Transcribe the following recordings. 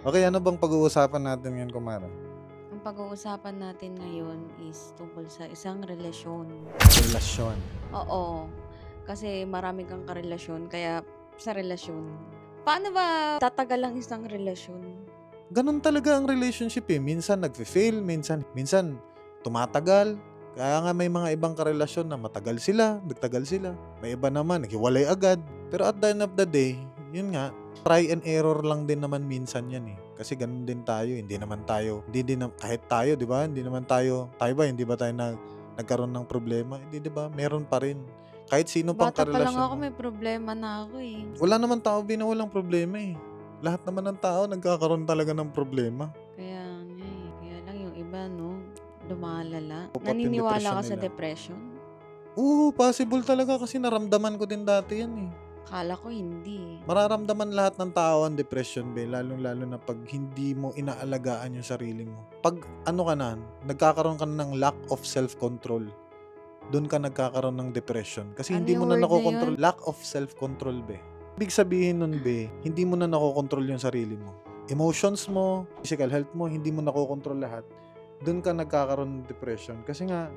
Okay, ano bang pag-uusapan natin ngayon, Kumara? Ang pag-uusapan natin ngayon is tungkol sa isang relasyon. Relasyon. Oo. Kasi marami kang karelasyon, kaya sa relasyon. Paano ba tatagal ang isang relasyon? Ganun talaga ang relationship eh. Minsan nagfe-fail, minsan, minsan tumatagal. Kaya nga may mga ibang karelasyon na matagal sila, nagtagal sila. May iba naman, naghiwalay agad. Pero at the end of the day, yun nga, try and error lang din naman minsan yan eh. Kasi ganun din tayo, hindi naman tayo, hindi din, kahit tayo, di ba? Hindi naman tayo, tayo ba, hindi ba tayo nag, nagkaroon ng problema? Hindi, di ba? Meron pa rin. Kahit sino pang Bata pa lang karelasyon ako, may problema na ako eh. Wala naman tao bin na walang problema eh. Lahat naman ng tao nagkakaroon talaga ng problema. Kaya nga eh. Kaya lang yung iba, no? Lumalala. Yung Naniniwala ka sa depression? Oo, possible talaga kasi naramdaman ko din dati yan eh. Kala ko hindi. Mararamdaman lahat ng tao ang depression, be. Lalong-lalo na pag hindi mo inaalagaan yung sarili mo. Pag ano ka na, nagkakaroon ka na ng lack of self-control. Doon ka nagkakaroon ng depression. Kasi Ano hindi mo na word na nakokontrol. Lack of self-control, be. Ibig sabihin nun, be, hindi mo na nakokontrol yung sarili mo. Emotions mo, physical health mo, hindi mo nakokontrol lahat. Doon ka nagkakaroon ng depression. Kasi nga,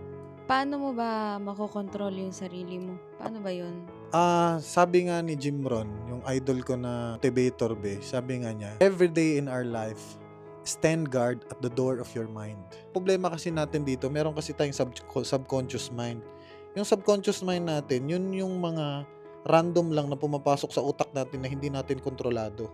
Paano mo ba makokontrol yung sarili mo? Paano ba yun? Ah, sabi nga ni Jim Rohn, yung idol ko na motivator be, sabi nga niya, every day in our life, stand guard at the door of your mind. Problema kasi natin dito, meron kasi tayong sub- subconscious mind. Yung subconscious mind natin, yun yung mga random lang na pumapasok sa utak natin na hindi natin kontrolado.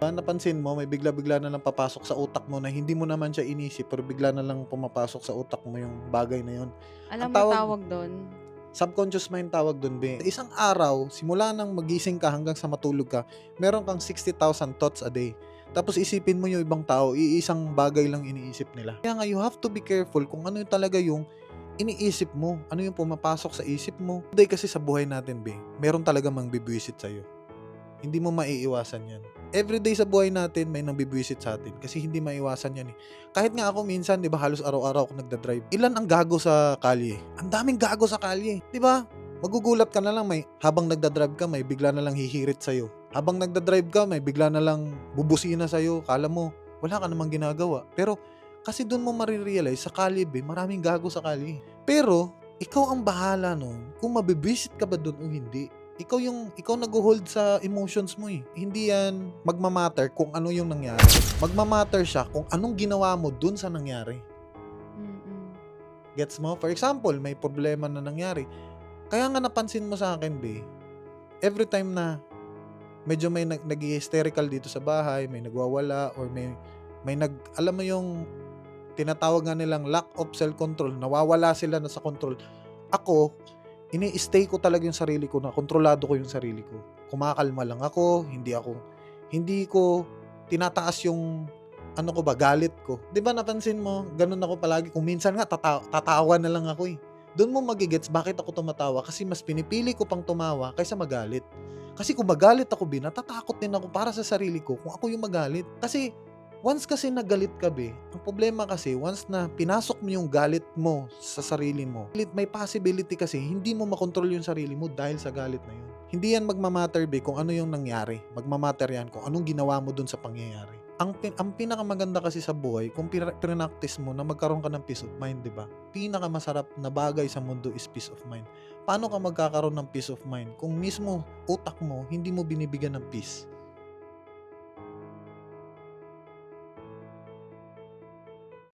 Ah, Napansin mo, may bigla-bigla na lang papasok sa utak mo na hindi mo naman siya inisip pero bigla na lang pumapasok sa utak mo yung bagay na yun Alam Ang mo tawag- tawag doon? subconscious mind tawag doon, be. Isang araw, simula nang magising ka hanggang sa matulog ka, meron kang 60,000 thoughts a day. Tapos isipin mo yung ibang tao, iisang bagay lang iniisip nila. Kaya nga, you have to be careful kung ano yung talaga yung iniisip mo, ano yung pumapasok sa isip mo. Today kasi sa buhay natin, be, meron talaga mang bibwisit sa'yo. Hindi mo maiiwasan yan. Everyday sa buhay natin, may nang bibwisit sa atin kasi hindi maiwasan yan eh. Kahit nga ako minsan, 'di ba, halos araw-araw ako nagda-drive. Ilan ang gago sa kalye? Ang daming gago sa kalye, 'di ba? Magugulat ka na lang may habang nagda-drive ka, may bigla na lang hihirit sa Habang nagda-drive ka, may bigla na lang bubusina sa Kala mo wala ka namang ginagawa. Pero kasi doon mo marirealize sa kalye, be, maraming gago sa kalye. Pero ikaw ang bahala nun kung mabibisit ka ba doon o hindi. Ikaw yung ikaw nag-hold sa emotions mo eh. Hindi yan magmamatter kung ano yung nangyari. Magmamatter siya kung anong ginawa mo dun sa nangyari. Gets mo? For example, may problema na nangyari. Kaya nga napansin mo sa akin, be, every time na medyo may nag hysterical dito sa bahay, may nagwawala, or may, may nag, alam mo yung tinatawag nga nilang lack of self-control, nawawala sila na sa control. Ako, ini-stay ko talaga yung sarili ko na kontrolado ko yung sarili ko. Kumakalma lang ako, hindi ako, hindi ko tinataas yung ano ko ba, galit ko. 'Di ba napansin mo, ganun ako palagi. Kung minsan nga tata- tatawa na lang ako eh. Doon mo magigets bakit ako tumatawa kasi mas pinipili ko pang tumawa kaysa magalit. Kasi kung magalit ako, bin, natatakot din ako para sa sarili ko kung ako yung magalit. Kasi once kasi nagalit ka, be, ang problema kasi, once na pinasok mo yung galit mo sa sarili mo, may possibility kasi hindi mo makontrol yung sarili mo dahil sa galit na yun. Hindi yan magmamatter, be, kung ano yung nangyari. Magmamatter yan kung anong ginawa mo dun sa pangyayari ang, pin- ang pinakamaganda kasi sa buhay, kung pina- pinractice mo na magkaroon ka ng peace of mind, di ba? Pinakamasarap na bagay sa mundo is peace of mind. Paano ka magkakaroon ng peace of mind kung mismo utak mo hindi mo binibigyan ng peace?